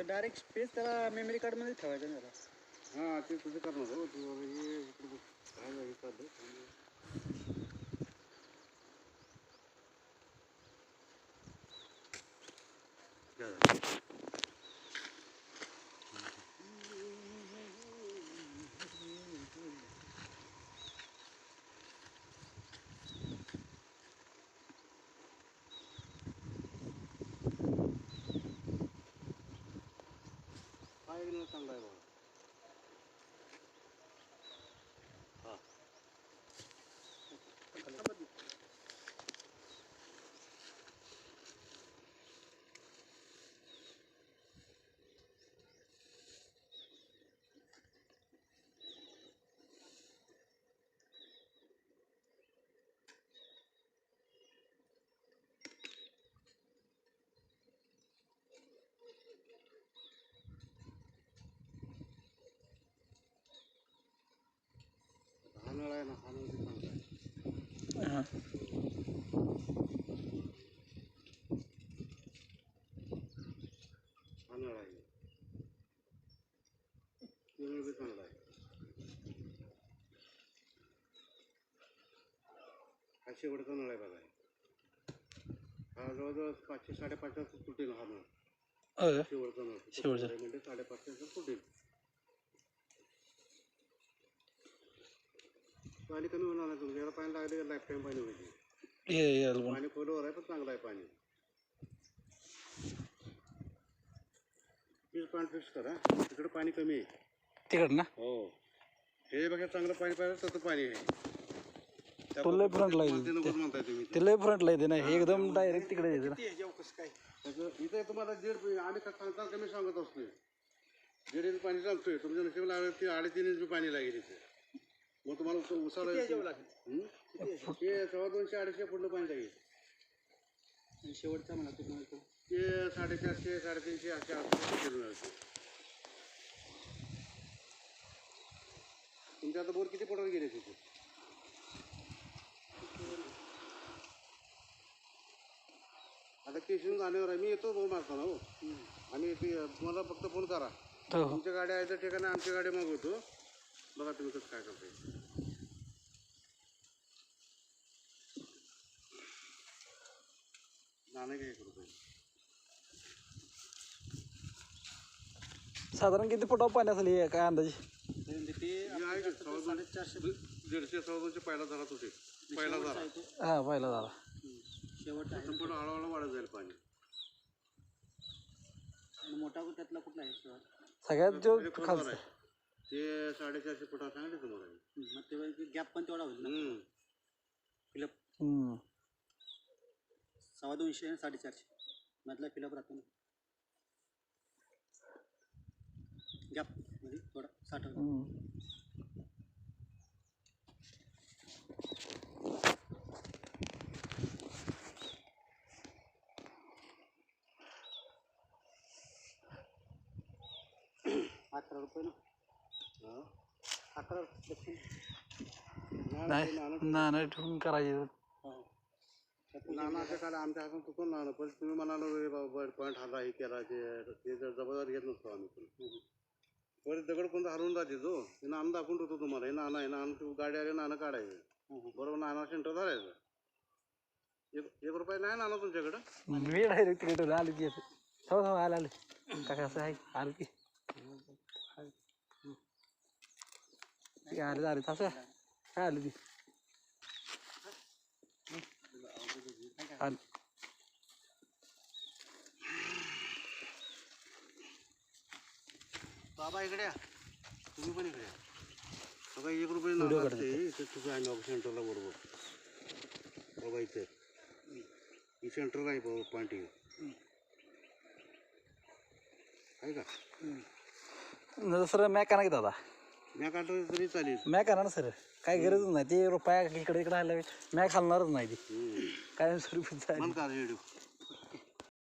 तर direct space त्याला memory कार्डमध्ये ठेवायचं ना त्याला. हां ते तुझं करणार हो तू बाबा हे इकडे काय झालं? हा नळ आहे ना हा नळ बी चांगला आहे हां हा नळ आहे तो नळ बी चांगला आहे हा शेवटचा नळ आहे बघा हा जवळजवळ पाचशे साडेपाचशे तुटेल हा नळ होय शेवटचा नळ शेवटचा. म्हणजे साडेपाचशे तुटेल पाणी कमी होणार नाही तुमच्या याला पाणी लागले लाईफ टाईम पाणी होईल. हे हे पाणी खोलवर आहे पण चांगलं आहे पाणी. फिश पॉईंट फिक्स करा. तिकडे पाणी कमी आहे. तिकड ना? हो. हे बघा चांगलं पाणी पाहिजे तसं पाणी आहे. त्या तो लय front ला आहे पद्धतीने म्हणताय तुम्ही. ते लय फ्रंटला येते ना हे एकदम डायरेक्ट तिकडे येते ना. त्याचं इथे तुम्हाला दीड आम्ही का सांगता कमी सांगत असतोय. दीड इंच पाणी चालतोय. तुमच्या नशिब लागलं ते अडीच इंच बी पाणी लागेल इथे. मग तुम्हाला उस- उसाला हं? ते सव्वा दोनशे अडीचशे फुटलं पाणी लागेल. शेवटचा म्हणा तुम्हाला ते साडेचारशे साडेतीनशे असे आसपास किलो तुमच्या आता बोर किती फुटावर गेले तिथे? आता केशून जाण्यावर आहे. मी येतो बोर मारताना हो. आणि ते मला फक्त फोन करा. हो हो. तुमच्या गाड्या आहे त्या ठिकाणी आमच्या गाड्या मागवतो बघा तुम्ही कसं काय करताय. नाणं काय करू तुम्ही? साधारण किती फुटावर पाणी असेल हे काय अंदाजे? हे आहे का? सव्वा दोन- दीडशे सव्वा दोनशे पहिला हा पहिला झाला. हळूहळू वाढत जाईल पाणी. मोठा त्यातला कुठला आहे सगळ्यात जो हे खोलवर खालचा. आहे. ते साडेचारशे फुटा सांगले तुम्हाला मी. मग ते गॅप पण तेवढा होईल ना हम्म. फिलअप हम्म. सव्वा दोनशे आणि साडेचारशे मधला फिलअप राहतो ना गॅपमध्ये थोडा हम्म. अकरा रुपये ना हा? अकरा रुपये नाही नाणं ठेवून करायचे. नाना असं काल आमच्या हातून चुकून नाणं पण तुम्ही म्हणाला रे बाबा पॉईंट हल्ला हे केला ते. ते जर जबाबदारी घेत नसतो आम्ही पण. परत दगड कोणता हरवून जाते तो? हे नाणं दाखवून ठेवतो तुम्हाला. हे नाणं आहे नाणं तू गाडी आली नाणं काढायचं. बरोबर नाणं सेंटर धरायचं एक एक रुपये नाही नाणं तुमच्याकडं? मी डायरेक्ट आली ती येते. हो हो आलं आलं. काय असं आहे? आलं की. ती आलं आलं तसं काय आलं ती आलं बाबा इकडे या. तुम्ही पण इकडे या. बघा एक रुपये नाणं असते इथे तुझं आहे बाबा सेंटरला बरोबर. बाबा इथे. ही सेंटर आहे बाबा पॉईंट ही आहे का? सर मॅक करा की दादा. मी काढतो तरी चालेल. मॅक करा ना सर. काय गरजच नाही. ते रुपया इकडे इकडे आलं मॅक घालणारच नाही ती. काय व्हिडिओ